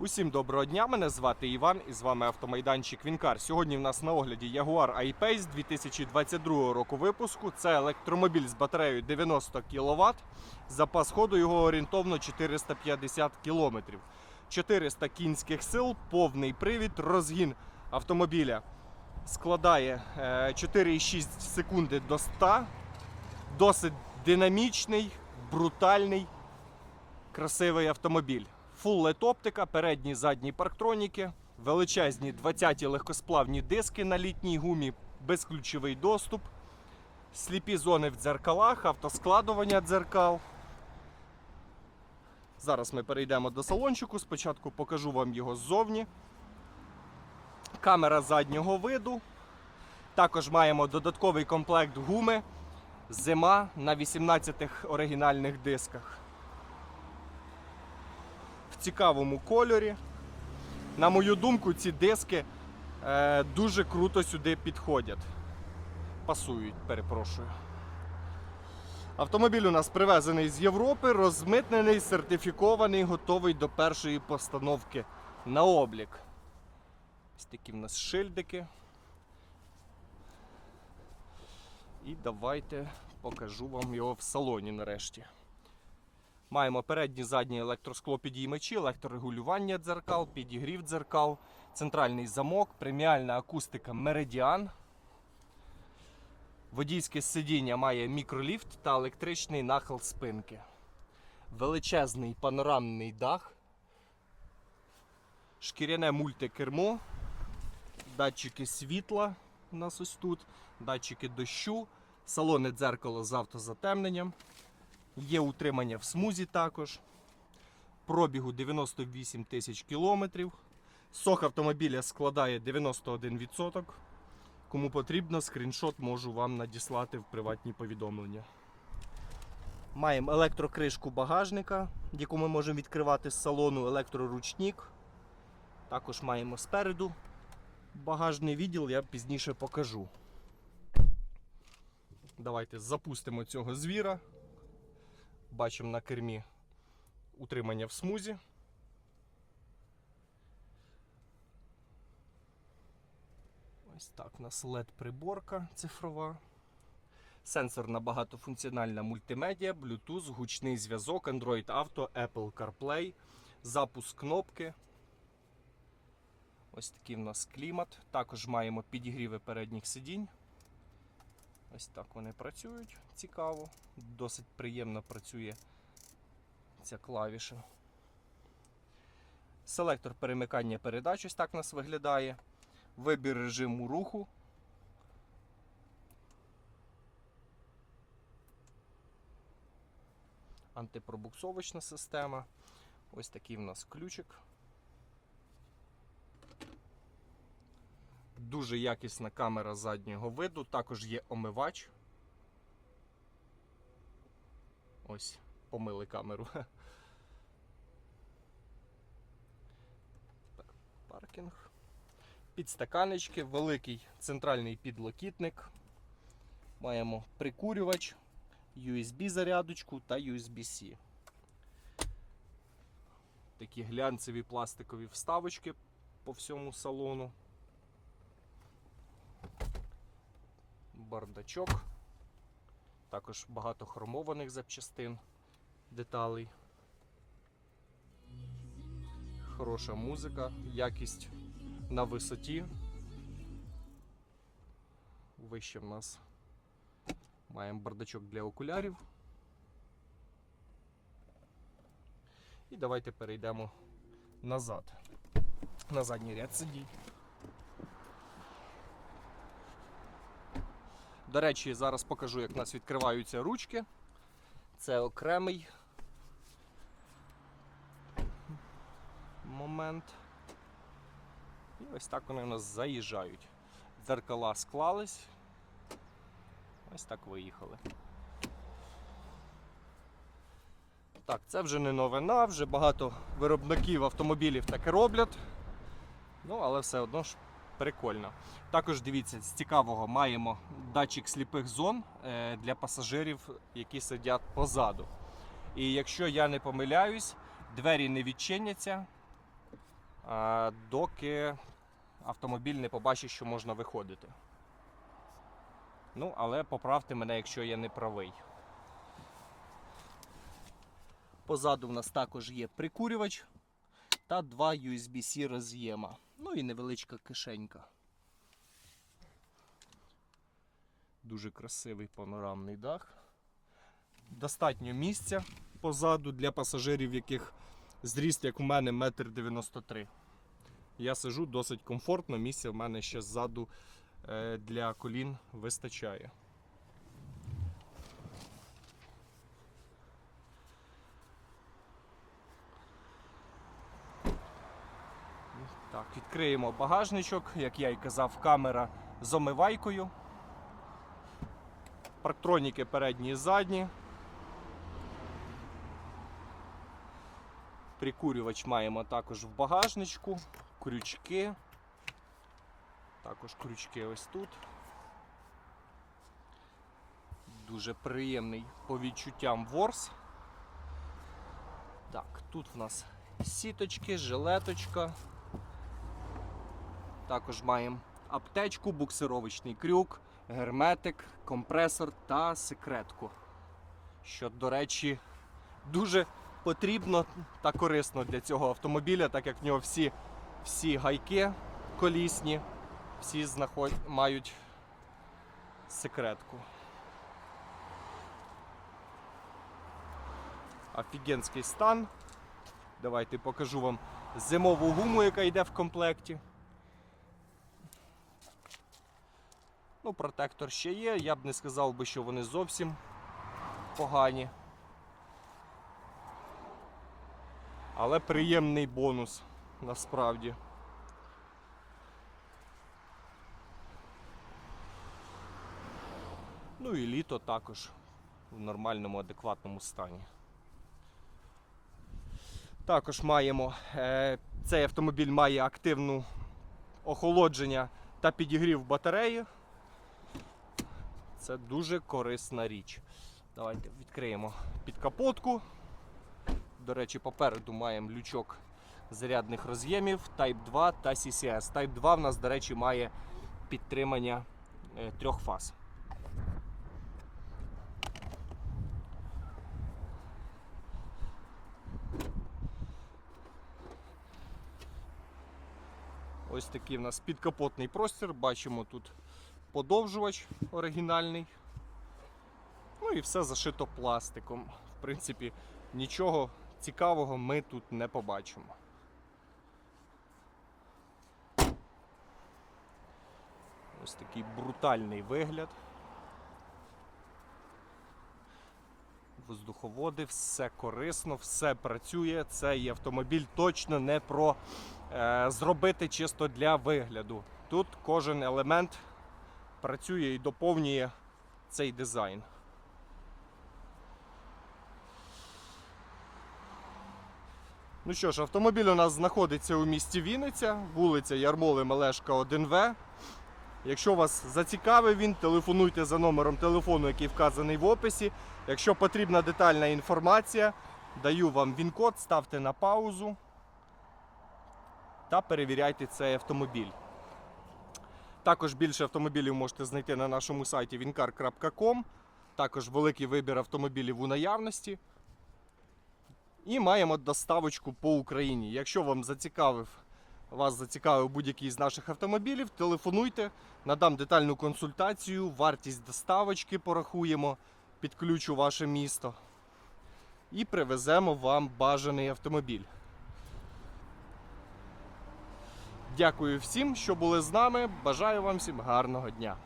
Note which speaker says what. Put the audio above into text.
Speaker 1: Усім доброго дня, мене звати Іван і з вами автомайданчик Вінкар. Сьогодні в нас на огляді Jaguar I-Pace 2022 року випуску. Це електромобіль з батареєю 90 кВт. Запас ходу його орієнтовно 450 км. 400 кінських сил, повний привід, розгін автомобіля складає е, 4,6 секунди до 100. Досить динамічний, брутальний, красивий автомобіль. Full LED оптика, передні задні парктроніки, величезні 20-ті легкосплавні диски на літній гумі, безключовий доступ, сліпі зони в дзеркалах, автоскладування дзеркал. Зараз ми перейдемо до салончику. Спочатку покажу вам його ззовні. Камера заднього виду. Також маємо додатковий комплект гуми. Зима на 18 оригінальних дисках цікавому кольорі. На мою думку, ці диски е, дуже круто сюди підходять. Пасують, перепрошую. Автомобіль у нас привезений з Європи, розмитнений, сертифікований, готовий до першої постановки на облік. Ось такі в нас шильдики. І давайте покажу вам його в салоні нарешті. Маємо передні задні електросклопідіймачі, електрорегулювання дзеркал, підігрів дзеркал, центральний замок, преміальна акустика Meridian. Водійське сидіння має мікроліфт та електричний нахил спинки. Величезний панорамний дах, шкіряне мультикермо, датчики світла у нас ось тут, датчики дощу, салонне дзеркало з автозатемненням. Є утримання в смузі також. Пробігу 98 тисяч кілометрів. Сох автомобіля складає 91%. Кому потрібно, скріншот можу вам надіслати в приватні повідомлення. Маємо електрокришку багажника, яку ми можемо відкривати з салону, електроручник. Також маємо спереду багажний відділ, я пізніше покажу. Давайте запустимо цього звіра. Бачимо на кермі утримання в смузі. Ось так у нас LED-приборка цифрова. Сенсорна багатофункціональна мультимедіа, Bluetooth, гучний зв'язок, Android Auto, Apple CarPlay, запуск кнопки. Ось такий в нас клімат. Також маємо підігріви передніх сидінь. Ось так вони працюють, цікаво. Досить приємно працює ця клавіша. Селектор перемикання передач ось так у нас виглядає. Вибір режиму руху. Антипробуксовочна система. Ось такий в нас ключик. Дуже якісна камера заднього виду, також є омивач. Ось, помили камеру. Паркінг. Підстаканечки, великий центральний підлокітник. Маємо прикурювач, USB-зарядочку та USB-C. Такі глянцеві пластикові вставочки по всьому салону. Бардачок. Також багато хромованих запчастин, деталей. Хороша музика, якість на висоті. Вище в нас маємо бардачок для окулярів. І давайте перейдемо назад. На задній ряд сидінь. До речі, зараз покажу, як у нас відкриваються ручки. Це окремий момент. І ось так вони у нас заїжджають. Дзеркала склались. Ось так виїхали. Так, це вже не новина, вже багато виробників автомобілів таке роблять. Ну, але все одно ж прикольно. Також дивіться, з цікавого маємо датчик сліпих зон е, для пасажирів, які сидять позаду. І якщо я не помиляюсь, двері не відчиняться. доки автомобіль не побачить, що можна виходити. Ну, але поправте мене, якщо я не правий. Позаду в нас також є прикурювач та два USB-C роз'єма. Ну і невеличка кишенька. Дуже красивий панорамний дах. Достатньо місця позаду для пасажирів, яких зріст, як у мене, 1,93 м. Я сижу досить комфортно, місця в мене ще ззаду е, для колін вистачає. Так, відкриємо багажничок, як я і казав, камера з омивайкою. Парктроніки передні і задні. Прикурювач маємо також в багажничку, крючки. Також крючки ось тут. Дуже приємний по відчуттям ворс. Так, тут в нас сіточки, жилеточка. Також маємо аптечку, буксировочний крюк, герметик, компресор та секретку. Що, до речі, дуже потрібно та корисно для цього автомобіля, так як в нього всі, всі гайки колісні, всі знаход... мають секретку. Офігенський стан. Давайте покажу вам зимову гуму, яка йде в комплекті. Ну, протектор ще є, я б не сказав би, що вони зовсім погані. Але приємний бонус насправді. Ну і літо також в нормальному, адекватному стані. Також маємо, е, цей автомобіль має активну охолодження та підігрів батареї. Це дуже корисна річ. Давайте відкриємо підкапотку. До речі, попереду маємо лючок зарядних роз'ємів Type 2 та CCS. Type 2 в нас, до речі, має підтримання е, трьох фаз. Ось такий в нас підкапотний простір. Бачимо тут подовжувач оригінальний. Ну і все зашито пластиком. В принципі, нічого цікавого ми тут не побачимо. Ось такий брутальний вигляд. Воздуховоди, все корисно, все працює. Цей автомобіль точно не про е, зробити чисто для вигляду. Тут кожен елемент працює і доповнює цей дизайн. Ну що ж, автомобіль у нас знаходиться у місті Вінниця, вулиця Ярмоли Мелешка 1В. Якщо вас зацікавив він, телефонуйте за номером телефону, який вказаний в описі. Якщо потрібна детальна інформація, даю вам він-код, ставте на паузу та перевіряйте цей автомобіль. Також більше автомобілів можете знайти на нашому сайті wincar.com. Також великий вибір автомобілів у наявності. І маємо доставочку по Україні. Якщо вам зацікавив, вас зацікавив будь-який з наших автомобілів, телефонуйте, надам детальну консультацію, вартість доставочки порахуємо, підключу ваше місто і привеземо вам бажаний автомобіль. Дякую всім, що були з нами. Бажаю вам всім гарного дня.